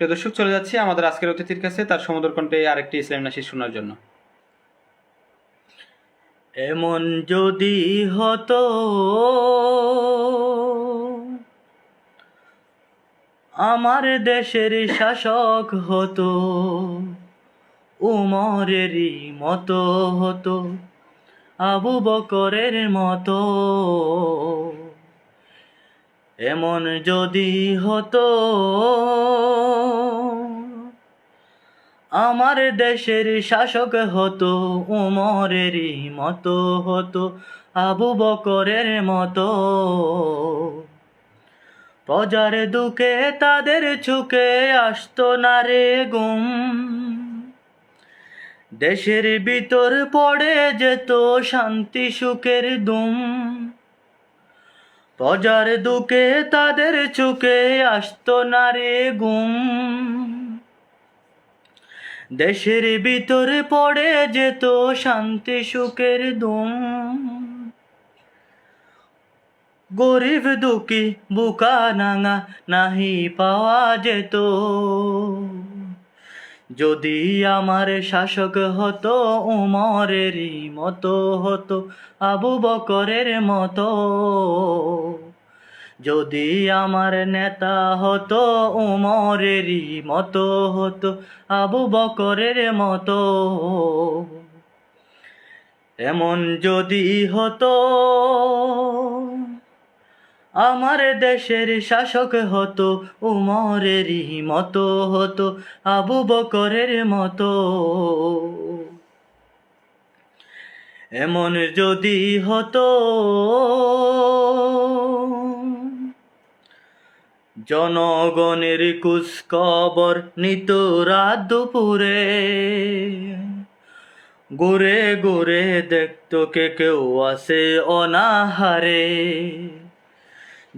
প্রিয় দর্শক, চলে যাচ্ছি আমাদের আজকের অতিথির কাছে, তার সমুদ্র কণ্ঠে আরেকটি ইসলাম নাসির শোনার জন্য। এমন যদি হতো, আমার দেশের শাসক হতো উমরেরই মতো হতো, আবু বকরের মতো। এমন যদি হতো, আমার দেশের শাসক হতো উমরেরই মতো হতো, আবু বকরের মতো। প্রজার দুঃখে তাদের চুকে আসতো না রে গুম। দেশের ভিতর পড়ে যেত শান্তি সুখের দুম। প্রজার দুঃখে তাদের চুকে আসতো না রে গুম। দেশের ভিতরে পড়ে যেত শান্তি সুখের দুম। গরিব দুঃখী বুকা নাঙা নাহি পাওয়া যেত। যদি আমার শাসক হতো উমরেরই মতো হতো, আবু বকরের মতো। যদি আমার নেতা হতো উমরেরই মতো হতো, আবু বকরের মতো। এমন যদি হতো আমার দেশের শাসক হতো উমরেরই মতো হতো, আবু বকরের মতো। এমন যদি হতো, জনগণের কুচকবর নিত রাত দুপুরে। ঘুরে ঘুরে দেখতো কে কেউ আসে অনাহারে।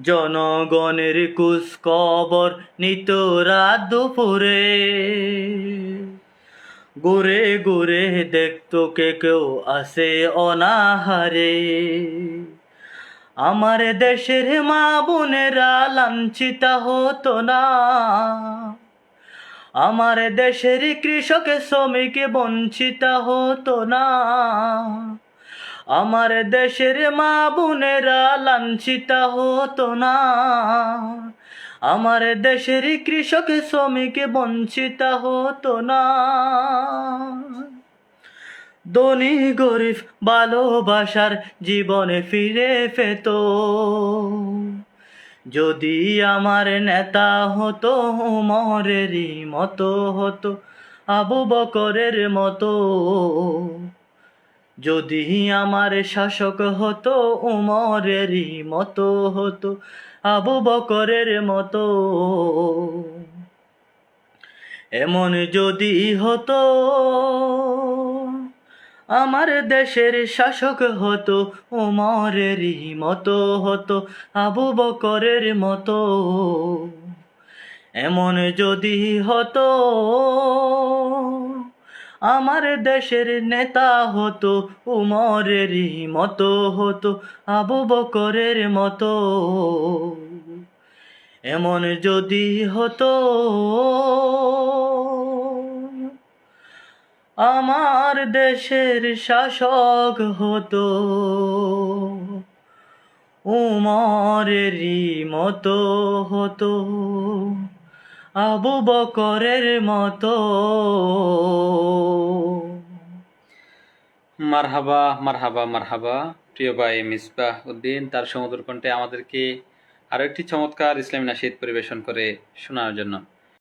জনগণের কুচকবর নিত রাত দুপুরে। ঘুরে ঘুরে দেখতো কে কেউ আসে অনাহারে। আমার দেশের মা বোনেরা লাঞ্ছিত হতো না। আমার দেশের কৃষক, শ্রমিক বঞ্চিত হতো না। আমার দেশের মা বোনেরা লাঞ্ছিত হতো না। আমার দেশের কৃষক, শ্রমিক বঞ্চিত হতো না। ধনী, গরিব, ভালোবাসার জীবনে ফিরে পেত। যদি আমার নেতা হতো, উমরেরই মতো হতো, আবু বকরের মতো। যদি আমার শাসক হতো, উমরেরই মতো হতো, আবু বকরের মতো। এমন যদি হতো, আমার দেশের শাসক হতো, উমরেরই মতো হতো, আবু বকরের মতো। এমন যদি হতো আমার দেশের নেতা হতো উমরেরই মতো হতো, আবু বকরের মতো। এমন যদি হতো, আমার দেশের শাসক হতো উমরেরই মতো হতো। আবু বকরের মতো। মারহাবা মারহাবা মারহাবা। প্রিয় ভাই মিসবাহ উদ্দিন, তার সমুদ্র কণ্ঠে আমাদেরকে আরও একটি চমৎকার ইসলামী নাসিদ পরিবেশন করে শোনার জন্য।